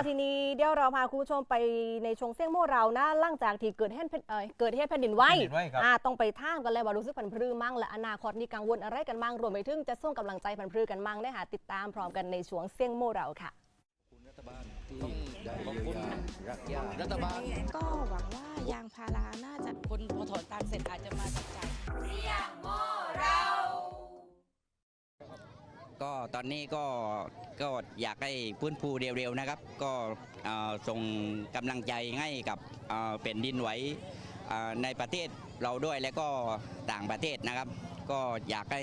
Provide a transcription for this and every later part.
เอาทีนี้เดี๋ยวเราพาคุณผู้ชมไปในชงเสี่ยงโมเรานะหลังจากที่เกิดเหตุแผ่นเอ่อเกิดเหตุแผ่นดินไหวแผ่นดินไหวครับ อ่าต้องไปท่ามกันเลยว่ารู้สึกผันพรือมั่งและอนาคตนี่กังวลอะไรกันมั่งรวมไปถึงจะส่งกำลังใจผันพรือกันมั่งได้หาติดตามพร้อมกันในช่วงเสี่ยงโมเราค่ะรัฐบาลที่ได้เยียวยารักษารัฐบาล ก็หวังว่ายางพาราน่าจะ คนพ ก็ตอนนี้ก็ก็อยากให้พื้นฟูเร็วๆนะครับ ก็ส่งกำลังใจให้กับเอ่อเป็นดินไหวในประเทศเราด้วยและก็ต่างประเทศนะครับ ก็อยากให้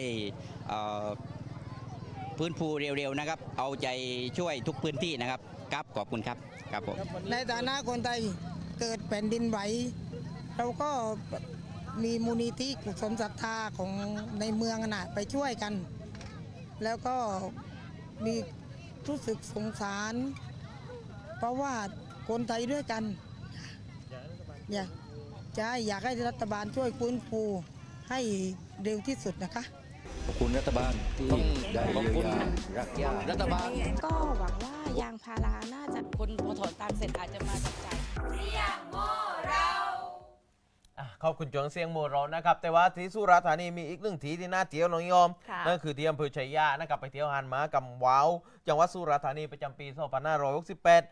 พื้นฟูเร็วๆนะครับ เอาใจช่วยทุกพื้นที่นะครับครับขอบคุณครับครับผมในฐานะคนไทยเกิดแผ่นดินไหวเราก็มีมูลนิธิกุศลศรัทธาของในเมืองน่ะไปช่วยกัน แล้วก็มีรู้สึกสงสาร เพราะว่าคนไทยด้วยกัน อยากจะให้อยากให้รัฐบาลช่วยฟื้นฟูให้เร็วที่สุดนะคะ ขอบคุณรัฐบาลที่ได้เยียวยารักษารัฐบาล ก็หวังว่ายางพาราน่าจะคนพอถอนตังค์เสร็จอาจจะมาจับ ขอบคุณจวงเสียงโมเรานะครับ แต่ว่าที่สุราษฎร์ธานีมีอีกหนึ่งที่ที่น่าเที่ยวน้องยอม ค่ะนั่นคือที่อำเภอชัยยะนะครับไปเที่ยวหานหมากำว้าวจังหวัดสุราษฎร์ธานีประจำปี 2568